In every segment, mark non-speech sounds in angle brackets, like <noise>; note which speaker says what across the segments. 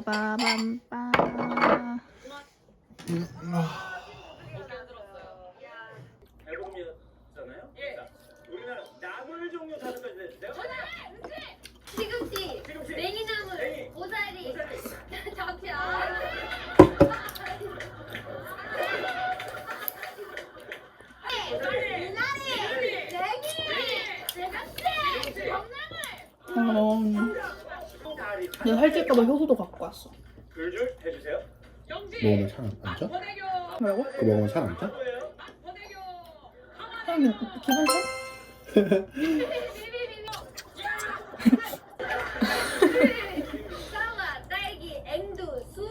Speaker 1: 빠바밤빠.
Speaker 2: 배고픔이었잖아요. 자, 우리는 나물 종류 다섯 가지 내주세요.
Speaker 3: 시금치,
Speaker 2: 시금치,
Speaker 3: 냉이나물,
Speaker 2: 냉이,
Speaker 3: 고사리, 콩나물.
Speaker 1: 어, 내가 살찔까봐 효소도 갖고 왔어.
Speaker 2: 귤줄 해주세요.
Speaker 4: 먹으면 살 안 쪄?
Speaker 1: 뭐라고?
Speaker 4: 그거 먹으면 살 안 쪄?
Speaker 1: 기- 기분 탓? <laughs>
Speaker 3: 사과, 딸기, 앵두, 수.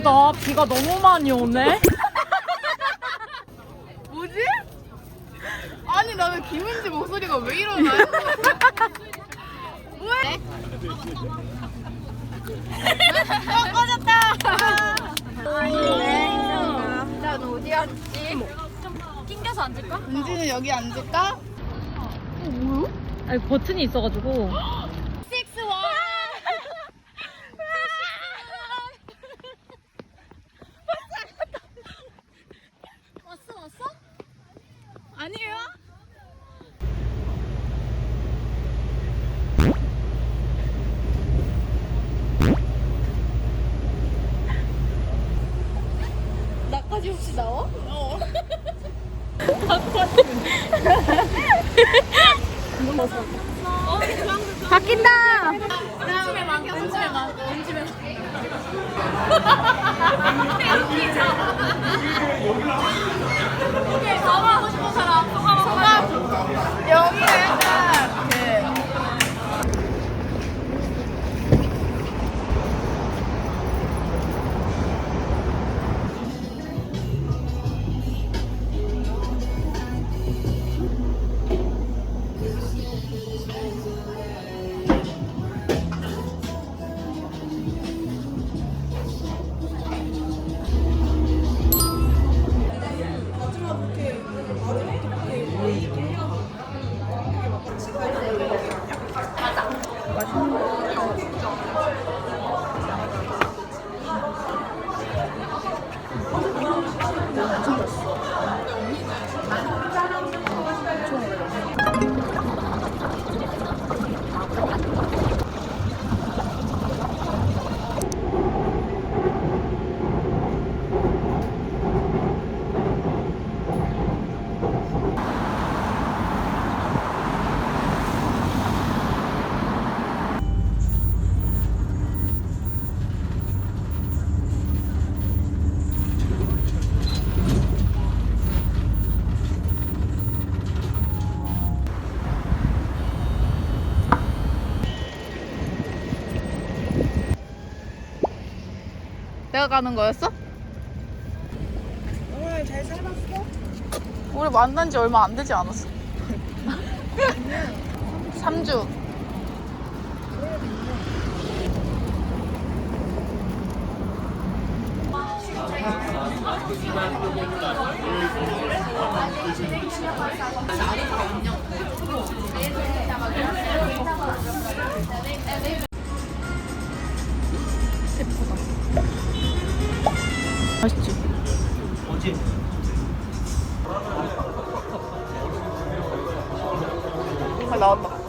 Speaker 5: 이상하다. 비가 너무 많이 오네. <laughs>
Speaker 1: 뭐지? 아니 나왜 김은지 목소리가 왜 이러나? <laughs> 뭐해? 어 꺼졌다. 난 어디 앉지?
Speaker 5: 낑겨서 앉을까?
Speaker 1: 은지는 여기 앉을까?
Speaker 5: 아니 버튼이 있어가지고.
Speaker 1: 아니에요? 나까지 혹시 나와? 어.
Speaker 5: 바뀐다.
Speaker 1: 은지의 막, 은지의 막, 은지의 막. 오케이, 나만 하고 싶은 사람. 소감. 여기 약간 내가 가는 거였어? 오늘 잘 살았어? 우리 만난 지 얼마 안 되지 않았어? <laughs> 3주. 맛있지?
Speaker 2: 뭐지?
Speaker 1: 아, 나왔다.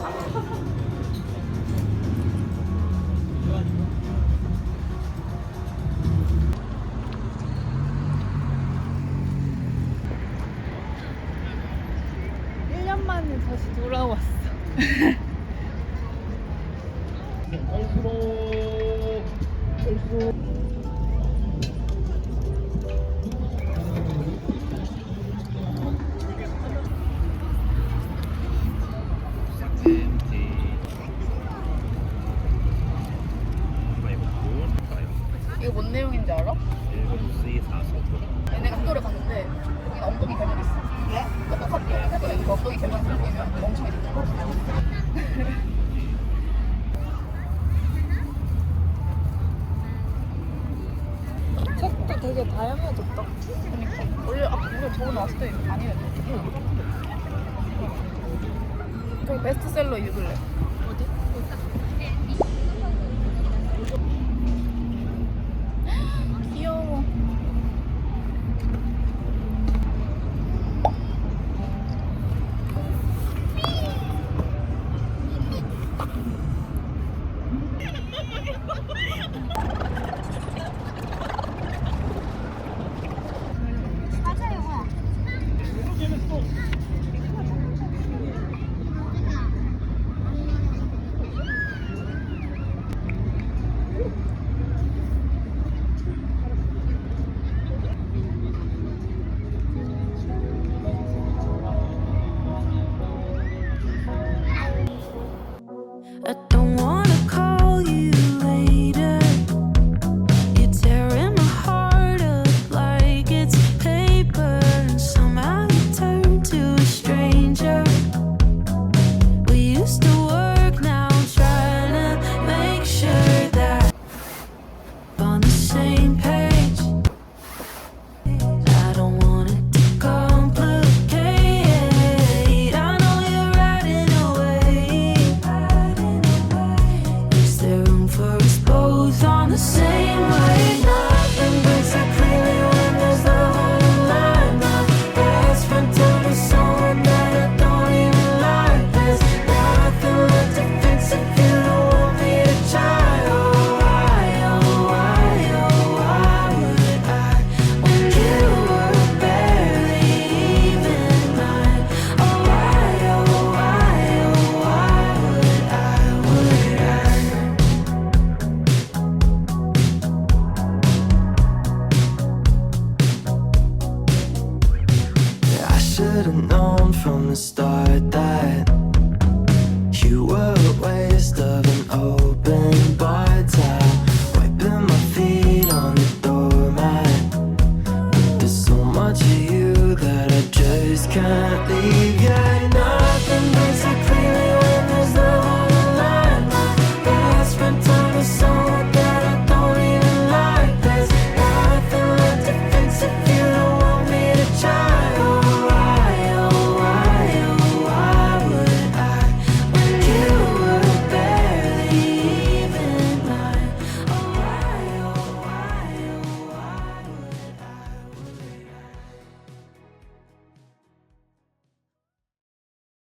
Speaker 1: 다시 돌아왔어. <laughs>
Speaker 6: 맛있다 이거 많이 해야 돼. 응. 베스트셀러 읽을래.
Speaker 3: should have known from the start that you were a waste of an open bar tab. Wiping my feet on the doormat. But there's so much of you that I just can't leave yet.